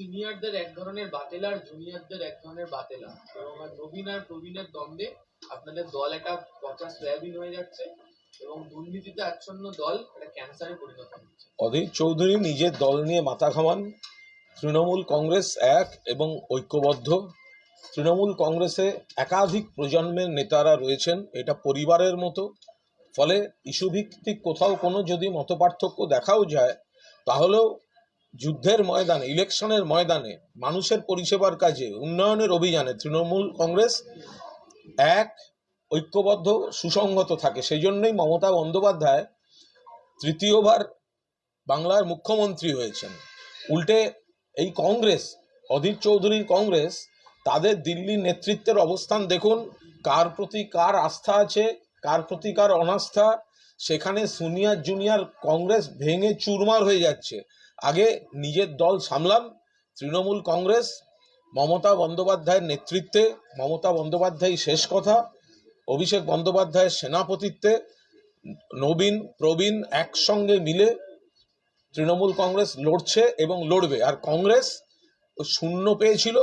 সিনিয়রদের এক ধরনের বাতেলা আর জুনিয়রদের এক ধরনের বাতেলা। এবং নবীন আর প্রবীণের দ্বন্দ্বে আপনাদের দল একটা পচা সয়াবিন হয়ে যাচ্ছে এবং দুর্নীতিতে আচ্ছন্ন দল একটা ক্যান্সারে পরিণত হচ্ছে। অধীর চৌধুরী নিজের দল নিয়ে মাথা ঘামান। তৃণমূল কংগ্রেস এক এবং ঐক্যবদ্ধ। তৃণমূল কংগ্রেসে একাধিক প্রজন্মের নেতারা রয়েছেন, এটা পরিবারের মতো। ফলে ইস্যুভিত্তিক কোথাও কোনো যদি মতপার্থক্য দেখাও যায়, তাহলেও যুদ্ধের ময়দানে, ইলেকশনের ময়দানে মানুষের পরিষেবার কাজে, উন্নয়নের অভিযানে তৃণমূল কংগ্রেস এক ঐক্যবদ্ধ সুসংহত থাকে। সেই জন্যই মমতা বন্দ্যোপাধ্যায় তৃতীয়বার বাংলার মুখ্যমন্ত্রী হয়েছেন। উল্টে এই কংগ্রেস, অধীর চৌধুরীর কংগ্রেস, তাদের দিল্লির নেতৃত্বের অবস্থান দেখুন, কার প্রতি কার আস্থা আছে, কার প্রতি কার অনাস্থা সেখানে সিনিয়র জুনিয়র কংগ্রেস ভেঙে চুরমার হয়ে যাচ্ছে। আগে নিজের দল সামলান তৃণমূল কংগ্রেস, মমতা বন্দ্যোপাধ্যায়ের নেতৃত্বে, মমতা বন্দ্যোপাধ্যায় শেষ কথা, অভিষেক বন্দ্যোপাধ্যায়ের সেনাপতিত্বে, নবীন, প্রবীণ একসঙ্গে মিলে তৃণমূল কংগ্রেস লড়ছে এবং লড়বে। আর কংগ্রেস শূন্য পেয়েছিল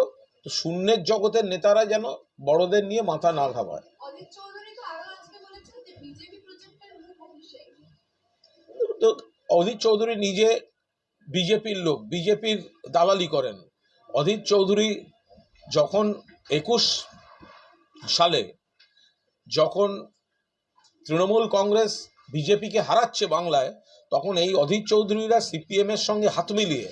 শূন্যের জগতের নেতারা যেন বড়দের নিয়ে মাথা না ঘামায়। তো অধীর চৌধুরী নিজে বিজেপির লোক, বিজেপির দালালি করেন। অধীর চৌধুরী যখন একুশ সালে যখন তৃণমূল কংগ্রেস বিজেপিকে হারাচ্ছে বাংলায়, তখন এই অধীর চৌধুরীরা সিপিএম এর সঙ্গে হাত মিলিয়ে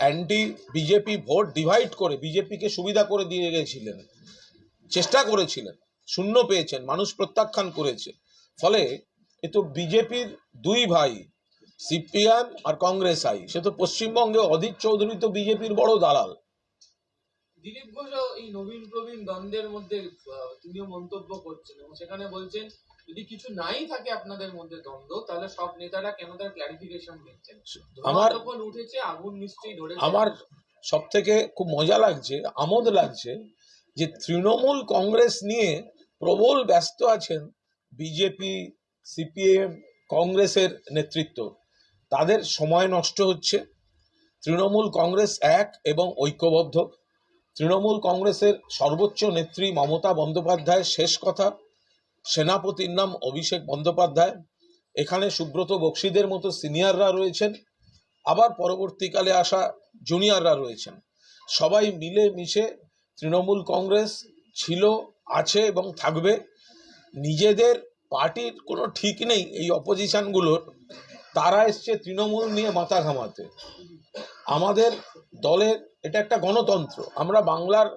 অ্যান্টি বিজেপি ভোট ডিভাইড করে বিজেপিকে সুবিধা করে দিয়ে গেছিলেন, চেষ্টা করেছিলেন, শূন্য পেয়েছেন, মানুষ প্রত্যাখ্যান করেছে। ফলে এ তো বিজেপির দুই ভাই সিপিএম আর কংগ্রেস আই। সে তো পশ্চিমবঙ্গে অধীর চৌধুরী তো বিজেপির বড় দালাল। দিলীপ ঘোষও এই নবীন প্রবীণ দ্বন্দ্বের মধ্যে তিনিও মন্তব্য করছেন এবং সেখানে বলছেন যদি কিছু নাই থাকে আপনাদের মধ্যে দ্বন্দ্ব তাহলে সব নেতারা কেন তার ক্লারিফিকেশন দিচ্ছেন আমার- আমার যখন উঠেছে আগুন নিশ্চয়ই ধরে আমার সব থেকে খুব মজা লাগছে আমোদ লাগছে যে তৃণমূল কংগ্রেস নিয়ে প্রবল ব্যস্ত আছেন বিজেপি সিপিএম কংগ্রেসের নেতৃত্ব। তাদের সময় নষ্ট হচ্ছে। তৃণমূল কংগ্রেস এক এবং ঐক্যবদ্ধ। তৃণমূল কংগ্রেসের সর্বোচ্চ নেত্রী মমতা বন্দ্যোপাধ্যায়ের শেষ কথা। সেনাপতির নাম অভিষেক বন্দ্যোপাধ্যায়। এখানে সুব্রত বক্সিদের মতো সিনিয়ররা রয়েছেন। আবার পরবর্তীকালে আসা জুনিয়ররা রয়েছেন। সবাই মিলে মিশে তৃণমূল কংগ্রেস ছিল, আছে এবং থাকবে। নিজেদের পার্টির কোনো ঠিক নেই এই অপোজিশনগুলোর তারা এসছে তৃণমূল নিয়ে মাথা ঘামাতে। আমাদের দলের এটা একটা গণতন্ত্র, আমরা বাংলার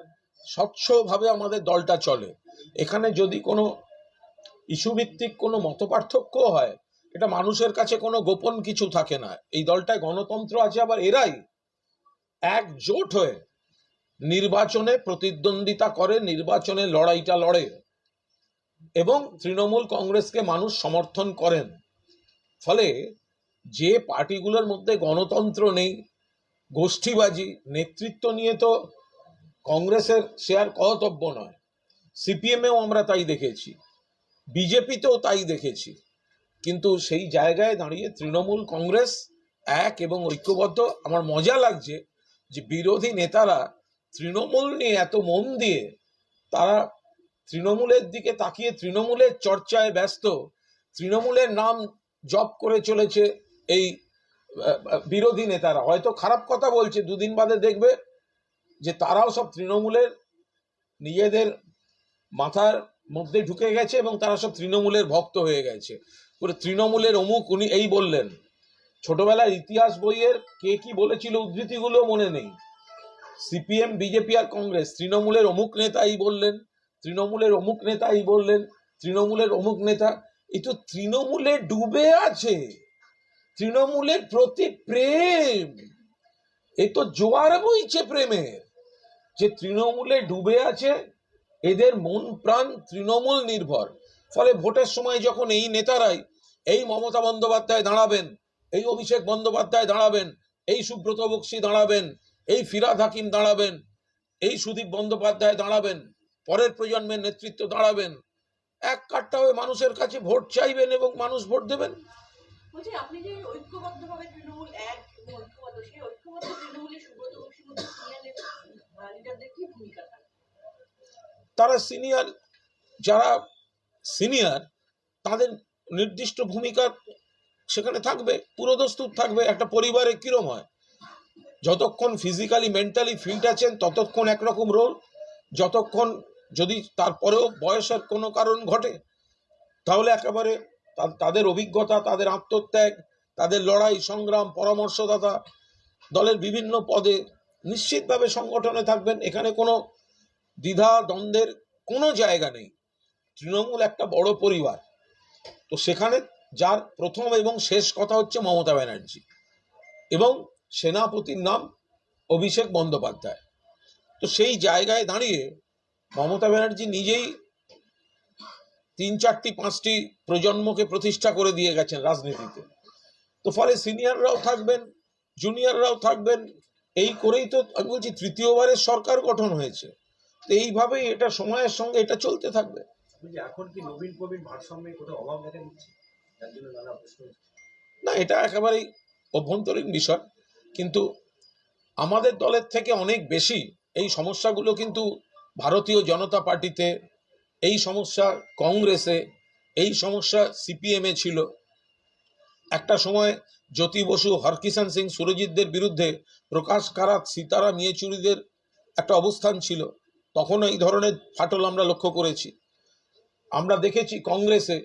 স্বচ্ছভাবে আমাদের দলটা চলে। এখানে যদি কোনো ইস্যুভিত্তিক কোনো মতপার্থক্য হয়, এটা মানুষের কাছে কোনো গোপন কিছু থাকে না। এই দলটায় গণতন্ত্র আছে আবার এরাই। একজোট হয়ে নির্বাচনে প্রতিদ্বন্দ্বিতা করে, নির্বাচনে লড়াইটা লড়ে। এবং তৃণমূল কংগ্রেসকে মানুষ সমর্থন করেন। ফলে যে পার্টিগুলোর মধ্যে গণতন্ত্র নেই, গোষ্ঠীবাজি, নেতৃত্ব নিয়ে তো কংগ্রেসের শেয়ার কর্তব্য নয়। সিপিএমেও আমরা তাই দেখেছি, বিজেপিতেও তাই দেখেছি। কিন্তু সেই জায়গায় দাঁড়িয়ে তৃণমূল কংগ্রেস এক এবং ঐক্যবদ্ধ, আমার মজা লাগছে যে বিরোধী নেতারা তৃণমূল নিয়ে এত মন দিয়ে তারা তৃণমূলের দিকে তাকিয়ে তৃণমূলের চর্চায় ব্যস্ত। তৃণমূলের নাম জপ করে চলেছে এই বিরোধী নেতারা। হয়তো খারাপ কথা বলছে, দুদিন বাদে দেখবে যে তারাও সব তৃণমূলের নিজেদের মাথার মধ্যে ঢুকে গেছে এবং তারা সব তৃণমূলের ভক্ত হয়ে গেছে। পুরো তৃণমূলের অমুক, উনি এই বললেন। ছোটবেলার ইতিহাস বইয়ের কে কি বলেছিল উদ্ধৃতিগুলো মনে নেই। সিপিএম, বিজেপি আর কংগ্রেস, তৃণমূলের অমুক নেতা এই বললেন তৃণমূলের অমুক নেতা এই বললেন, তৃণমূলের অমুক নেতা, এই তো তৃণমূলে ডুবে আছে, তৃণমূলের প্রতি প্রেম, এ তো জোয়ার বইছে প্রেমের, যে তৃণমূলে ডুবে আছে, এদের মন প্রাণ তৃণমূল নির্ভর, ফলে ভোটের সময় যখন এই নেতারাই, এই মমতা বন্দ্যোপাধ্যায় দাঁড়াবেন, এই অভিষেক বন্দ্যোপাধ্যায় দাঁড়াবেন, এই সুব্রত বক্সি দাঁড়াবেন, এই ফিরাদ হাকিম দাঁড়াবেন, এই সুদীপ বন্দ্যোপাধ্যায় দাঁড়াবেন পরের প্রজন্মের নেতৃত্ব দাঁড়াবেন। এক কাঠটা হয়ে মানুষের কাছে ভোট চাইবেন এবং মানুষ ভোট দেবেন। তারা সিনিয়র যারা সিনিয়র তাদের নির্দিষ্ট ভূমিকা সেখানে থাকবে পুরোদস্তুর থাকবে একটা পরিবারে কিরম হয়? যতক্ষণ ফিজিক্যালি মেন্টালি ফিট আছেন ততক্ষণ একরকম রোল যতক্ষণ যদি তারপরেও বয়সের কোনো কারণ ঘটে, তাহলে একেবারে তাদের অভিজ্ঞতা, তাদের আত্মত্যাগ, তাদের লড়াই, সংগ্রাম, পরামর্শদাতা দলের বিভিন্ন পদে নিশ্চিতভাবে সংগঠনে থাকবেন। এখানে কোনো দ্বিধা, দ্বন্দ্বের কোনো জায়গা নেই। তৃণমূল একটা বড় পরিবার। তো সেখানে যার প্রথম এবং শেষ কথা হচ্ছে মমতা ব্যানার্জি এবং সেনাপতির নাম অভিষেক বন্দ্যোপাধ্যায়। তো সেই জায়গায় দাঁড়িয়ে মমতা ব্যানার্জি নিজেই তিন চারটি পাঁচটি প্রজন্মকে প্রতিষ্ঠা করে দিয়ে গেছেন রাজনীতিতে। তো ফলে সিনিয়ররাও থাকবেন জুনিয়ররাও থাকবেন এই করেই তো আমি বলছি তৃতীয়বারের সরকার গঠন হয়েছে। তো এইভাবেই এটা সময়ের সঙ্গে এটা চলতে থাকবে। এখন কি নবীন প্রবীণ ভারসাম্যে কোথাও অভাব দেখা দিচ্ছে? যার জন্য নানা প্রশ্ন উঠছে। না এটা একেবারেই অভ্যন্তরীণ বিষয়। কিন্তু আমাদের দলের থেকে অনেক বেশি এই সমস্যাগুলো কিন্তু ভারতীয় জনতা পার্টিতে এই সমস্যা কংগ্রেসে, এই সমস্যা সিপিএমে ছিল। একটা সময় জ্যোতি বসু, হরকিষাণ সিং সুরজিৎদের বিরুদ্ধে প্রকাশ কারাত, সীতারাম, ইয়েচুরিদের একটা অবস্থান ছিল। তখন এই ধরনের ফাটল আমরা লক্ষ্য করেছি। আমরা দেখেছি কংগ্রেসে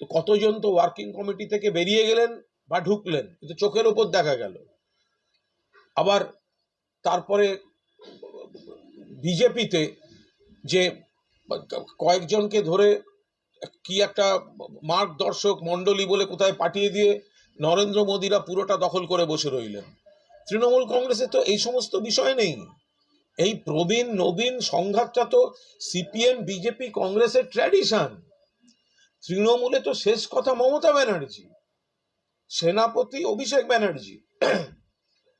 তো কতজন তো ওয়ার্কিং কমিটি থেকে বেরিয়ে গেলেন বা ঢুকলেন কিন্তু চোখের ওপর দেখা গেল। আবার তারপরে বিজেপিতে যে কয়েকজনকে ধরে কি একটা মার্গদর্শক মণ্ডলী বলে কোথায় পাঠিয়ে দিয়ে নরেন্দ্র মোদীরা পুরোটা দখল করে বসে রইলেন। তৃণমূল কংগ্রেসে তো এই সমস্ত বিষয় নেই। এই প্রবীণ, নবীন সংঘাতটা তো সিপিএম, বিজেপি, কংগ্রেসের ট্র্যাডিশন তৃণমূলে তো শেষ কথা মমতা ব্যানার্জি, সেনাপতি অভিষেক ব্যানার্জি।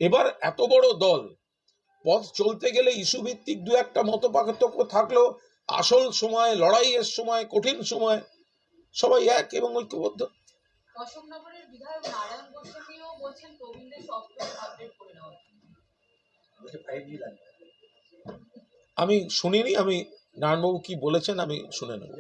এবার এত বড় দল পথ চলতে গেলে ইস্যু ভিত্তিক দু একটা মত পার্থক্য থাকলেও আসল সময় লড়াইয়ের সময় কঠিন সময় সবাই এক এবং ঐক্যবদ্ধ। আমি শুনিনি আমি নারায়ণবাবু কি বলেছেন আমি শুনে নেব।